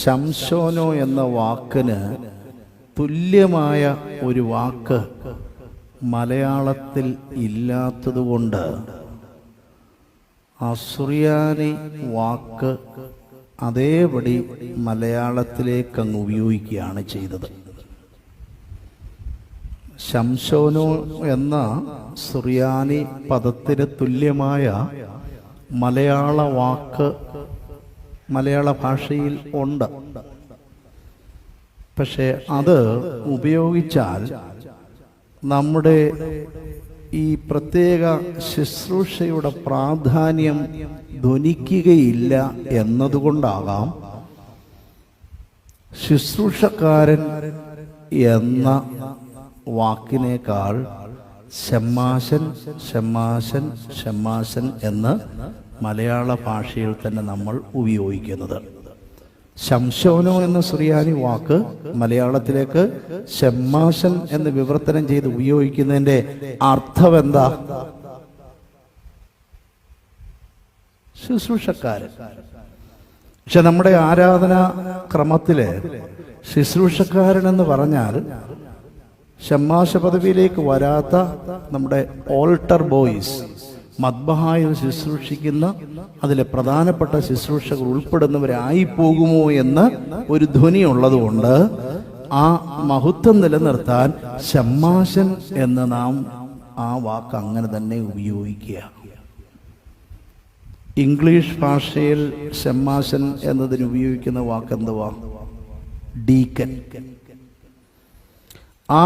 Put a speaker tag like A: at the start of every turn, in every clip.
A: ശംശോനോ എന്ന വാക്കിന് തുല്യമായ ഒരു വാക്ക് മലയാളത്തിൽ ഇല്ലാത്തതുകൊണ്ട് അസുറിയാനി വാക്ക് അതേപടി മലയാളത്തിലേക്ക് അങ്ങ് ഉപയോഗിക്കുകയാണ് ചെയ്തത്. ശംശോനോ എന്ന സുറിയാനി പദത്തിന് തുല്യമായ മലയാള വാക്ക് മലയാള ഭാഷയിൽ ഉണ്ട്. പക്ഷെ അത് ഉപയോഗിച്ചാൽ നമ്മുടെ ഈ പ്രത്യേക ശുശ്രൂഷയുടെ പ്രാധാന്യം ധ്വനിക്കുകയില്ല എന്നതുകൊണ്ടാകാം ശുശ്രൂഷക്കാരൻ എന്ന വാക്കിനേക്കാൾ ശമ്മാശൻ ശമ്മാശൻ ശമ്മാശൻ എന്ന് മലയാള ഭാഷയിൽ തന്നെ നമ്മൾ ഉപയോഗിക്കുന്നത്. ശംശോനോ എന്ന സുറിയാനി വാക്ക് മലയാളത്തിലേക്ക് ശമ്മാശൻ എന്ന് വിവർത്തനം ചെയ്ത് ഉപയോഗിക്കുന്നതിന്റെ അർത്ഥം എന്താ ശുശ്രൂഷക്കാരൻ പക്ഷെ നമ്മുടെ ആരാധന ക്രമത്തിൽ ശുശ്രൂഷക്കാരൻ എന്ന് പറഞ്ഞാൽ ഷമ്മാശ പദവിയിലേക്ക് വരാത്ത നമ്മുടെ ഓൾട്ടർ ബോയ്സ് മദ്ബഹായിൽ ശുശ്രൂഷിക്കുന്ന അതിലെ പ്രധാനപ്പെട്ട ശുശ്രൂഷകൾ ഉൾപ്പെടുന്നവരായി പോകുമോ എന്ന് ഒരു ധ്വനി ഉള്ളതുകൊണ്ട് ആ മഹത്വം നിലനിർത്താൻ ശമ്മാശൻ എന്ന് നാം ആ വാക്ക് അങ്ങനെ തന്നെ ഉപയോഗിക്കുക. ഇംഗ്ലീഷ് ഭാഷയിൽ ഷമ്മാശൻ എന്നതിന് ഉപയോഗിക്കുന്ന വാക്ക് എന്തുവാ? ഡീക്കൻ. ആ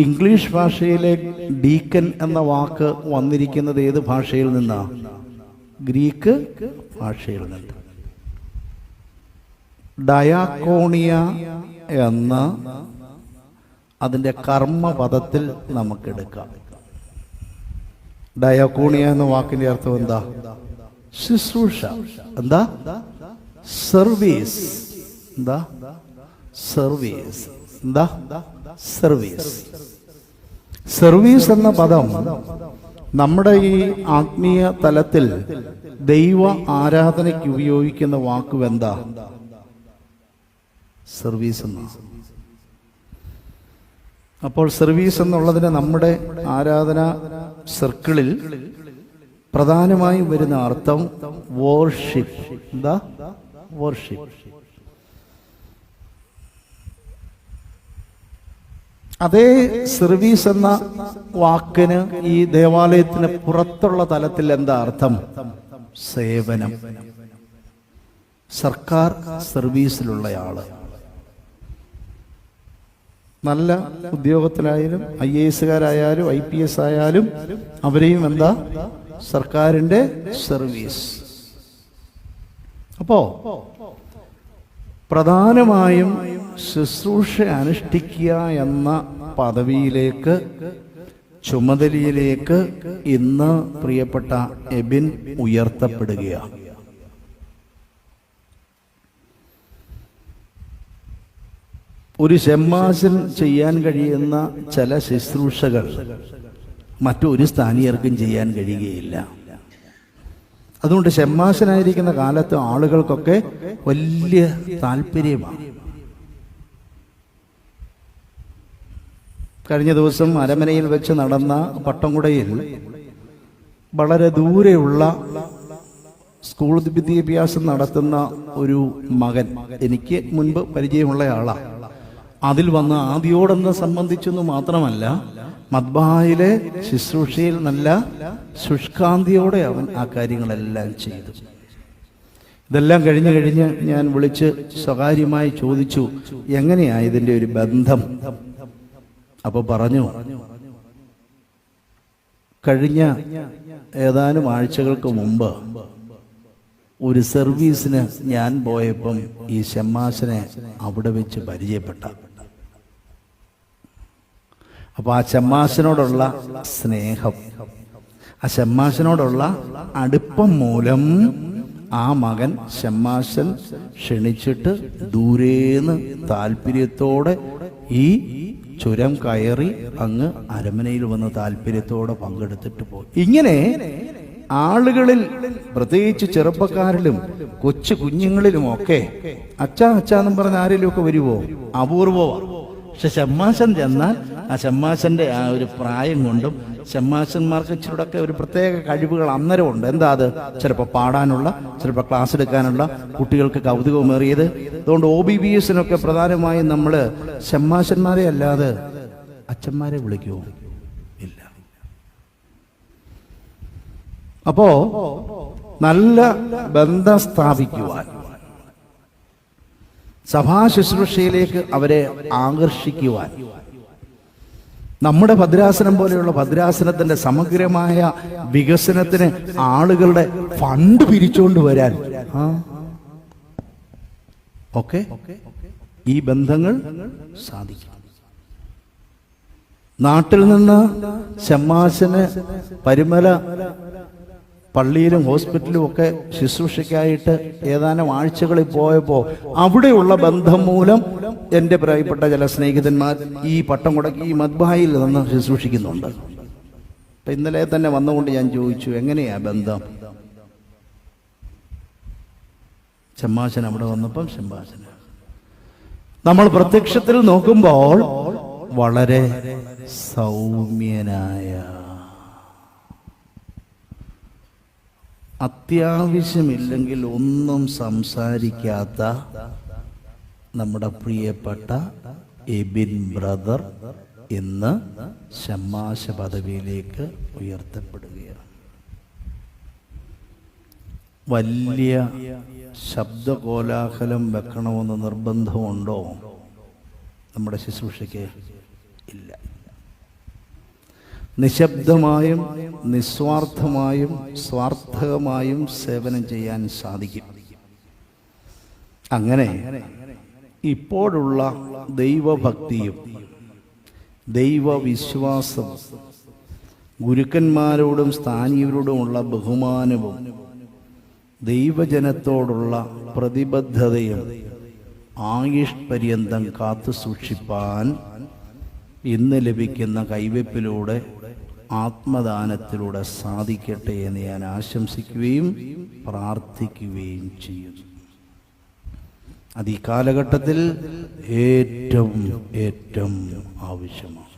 A: ഇംഗ്ലീഷ് ഭാഷയിലെ ഡീക്കൻ എന്ന വാക്ക് വന്നിരിക്കുന്നത് ഏത് ഭാഷയിൽ നിന്നാ? ഗ്രീക്ക് ഭാഷയിൽ നിന്ന്. ഡയാക്കോണിയ എന്ന അതിന്റെ കർമ്മപദത്തിൽ നമുക്കെടുക്കാം. ഡയാക്കോണിയ എന്ന വാക്കിന്റെ അർത്ഥം എന്താ? ശുശ്രൂഷ. എന്താ? സർവീസ്. എന്താ? സർവീസ്. എന്താ? സർവീസ്. സർവീസ് എന്ന പദം നമ്മുടെ ഈ ആത്മീയ തലത്തിൽ ദൈവ ആരാധനയ്ക്ക് ഉപയോഗിക്കുന്ന വാക്ക് എന്താ? സർവീസ് എന്ന. അപ്പോൾ സർവീസ് എന്നുള്ളതിന് നമ്മുടെ ആരാധന സർക്കിളിൽ പ്രധാനമായും വരുന്ന അർത്ഥം വോർഷിപ്പ് എന്താ? വോർഷിപ്പ് അതേ സർവീസ് എന്ന വാക്കിന് ഈ ദേവാലയത്തിന് പുറത്തുള്ള തലത്തിൽ എന്താ അർത്ഥം? സേവനം. സർക്കാർ സർവീസിലുള്ളയാൾ നല്ല ഉദ്യോഗത്തിലായാലും ഐ എ എസുകാരായാലും ഐ പി എസ് ആയാലും അവരെയും എന്താ? സർക്കാരിന്റെ സർവീസ് അപ്പോ പ്രധാനമായും ശുശ്രൂഷ അനുഷ്ഠിക്കുക എന്ന പദവിയിലേക്ക് ചുമതലയിലേക്ക് ഇന്ന് പ്രിയപ്പെട്ട എബിൻ ഉയർത്തപ്പെടുകയാണ്. ഒരു ഷെമ്മാസിൽ ചെയ്യാൻ കഴിയുന്ന ചില ശുശ്രൂഷകൾ മറ്റൊരു സ്ഥാനീയർക്കും ചെയ്യാൻ കഴിയുകയില്ല. അതുകൊണ്ട് ഷെമ്മാസിനായിരിക്കുന്ന കാലത്ത് ആളുകൾക്കൊക്കെ വലിയ താല്പര്യമാണ്. കഴിഞ്ഞ ദിവസം അരമനയിൽ വെച്ച് നടന്ന പട്ടംകുടയിൽ വളരെ ദൂരെയുള്ള സ്കൂൾ വിദ്യാഭ്യാസം നടത്തുന്ന ഒരു മകൻ എനിക്ക് മുൻപ് പരിചയമുള്ള ആളാണ് അതിൽ വന്ന് ആദ്യോടെന്ന് സംബന്ധിച്ചെന്ന് മാത്രമല്ല മദ്ബായിലെ ശുശ്രൂഷയിൽ നല്ല ശുഷ്കാന്തിയോടെ അവൻ ആ കാര്യങ്ങളെല്ലാം ചെയ്തു. ഇതെല്ലാം കഴിഞ്ഞു കഴിഞ്ഞ് ഞാൻ വിളിച്ച് സ്വകാര്യമായി ചോദിച്ചു എങ്ങനെയാ ഇതിന്റെ ഒരു ബന്ധം? അപ്പൊ പറഞ്ഞു കഴിഞ്ഞ ഏതാനും ആഴ്ചകൾക്ക് മുമ്പ് ഒരു സർവീസിന് ഞാൻ പോയപ്പം ഈ ഷമ്മാസിനെ അവിടെ വെച്ച് പരിചയപ്പെട്ട. അപ്പോൾ ആ ഷമ്മാസിനോടുള്ള സ്നേഹം ആ ഷമ്മാസിനോടുള്ള അടുപ്പം മൂലം ആ മകൻ ഷമ്മാസൻ ക്ഷണിച്ചിട്ട് ദൂരേന്ന് താല്പര്യത്തോടെ ഈ ചുരം കയറി അങ്ങ് അരമനയിൽ വന്ന് താല്പര്യത്തോടെ പങ്കെടുത്തിട്ട് പോയി. ഇങ്ങനെ ആളുകളിൽ പ്രത്യേകിച്ച് ചെറുപ്പക്കാരിലും കൊച്ചു കുഞ്ഞുങ്ങളിലുമൊക്കെ അച്ഛാ അച്ഛാ എന്നും പറഞ്ഞ ആരെങ്കിലുമൊക്കെ വരുവോ? അപൂർവമാണ് പക്ഷെ ഷമ്മാശൻ ചെന്നാൽ ആ ഷമ്മാശന്റെ ആ ഒരു പ്രായം കൊണ്ടും ഷമ്മാശന്മാർക്ക് ഇച്ചിരൂടൊക്കെ ഒരു പ്രത്യേക കഴിവുകൾ അന്നേരം ഉണ്ട് എന്താ അത്? ചിലപ്പോൾ പാടാനുള്ള ചിലപ്പോൾ ക്ലാസ് എടുക്കാനുള്ള കുട്ടികൾക്ക് കൗതുകമേറിയത്. അതുകൊണ്ട് ഒ ബി ബി എസിനൊക്കെ പ്രധാനമായും നമ്മൾ ഷമ്മാശന്മാരെ അല്ലാതെ അച്ഛന്മാരെ വിളിക്കുമോ ഇല്ല. അപ്പോ നല്ല ബന്ധം സ്ഥാപിക്കുവാൻ സഭാ ശുശ്രൂഷയിലേക്ക് അവരെ ആകർഷിക്കുവാൻ നമ്മുടെ ഭദ്രാസനം പോലെയുള്ള ഭദ്രാസനത്തിന്റെ സമഗ്രമായ വികസനത്തിന് ആളുകളുടെ ഫണ്ട് പിരിച്ചുകൊണ്ട് വരാൻ. ഓക്കെ? ഈ ബന്ധങ്ങൾ സാധിക്കും. നാട്ടിൽ നിന്ന് ചെമ്മാശന് പരിമല പള്ളിയിലും ഹോസ്പിറ്റലും ഒക്കെ ശുശ്രൂഷയ്ക്കായിട്ട് ഏതാനും ആഴ്ചകളിൽ പോയപ്പോൾ അവിടെയുള്ള ബന്ധം മൂലം എന്റെ പ്രായപ്പെട്ട ചില സ്നേഹിതന്മാർ ഈ പട്ടം മുടക്കി ഈ മദ്ബായിൽ നിന്ന് ശുശ്രൂഷിക്കുന്നുണ്ട്. അപ്പം ഇന്നലെ തന്നെ വന്നുകൊണ്ട് ഞാൻ ചോദിച്ചു എങ്ങനെയാ ബന്ധം? ചെമ്മാശൻ അവിടെ വന്നപ്പം ചെമ്മാശൻ നമ്മൾ പ്രത്യക്ഷത്തിൽ നോക്കുമ്പോൾ വളരെ സൗമ്യനായ അത്യാവശ്യമില്ലെങ്കിൽ ഒന്നും സംസാരിക്കാത്ത നമ്മുടെ പ്രിയപ്പെട്ട എബിൻ ബ്രദർ ഇന്ന് ശമ്മാശ പദവിയിലേക്ക് ഉയർത്തപ്പെടുകയാണ്. വലിയ ശബ്ദകോലാഹലം വെക്കണമെന്ന് നിർബന്ധമുണ്ടോ? നമ്മുടെ ശുശ്രൂഷയ്ക്ക് ഇല്ല. നിശബ്ദമായും നിസ്വാർത്ഥമായും സ്വാർത്ഥകമായും സേവനം ചെയ്യാൻ സാധിക്കും. അങ്ങനെ ഇപ്പോഴുള്ള ദൈവഭക്തിയും ദൈവവിശ്വാസം ഗുരുക്കന്മാരോടും സ്ഥാനീയരോടുമുള്ള ബഹുമാനവും ദൈവജനത്തോടുള്ള പ്രതിബദ്ധതയും ആയുഷ് പര്യന്തം കാത്തു സൂക്ഷിപ്പാൻ ഇന്ന് ലഭിക്കുന്ന കൈവയ്പിലൂടെ ആത്മദാനത്തിലൂടെ സാധിക്കട്ടെ എന്ന് ഞാൻ ആശംസിക്കുകയും പ്രാർത്ഥിക്കുകയും ചെയ്യുന്നു. അത് ഈ കാലഘട്ടത്തിൽ ഏറ്റവും ഏറ്റവും ആവശ്യമാണ്.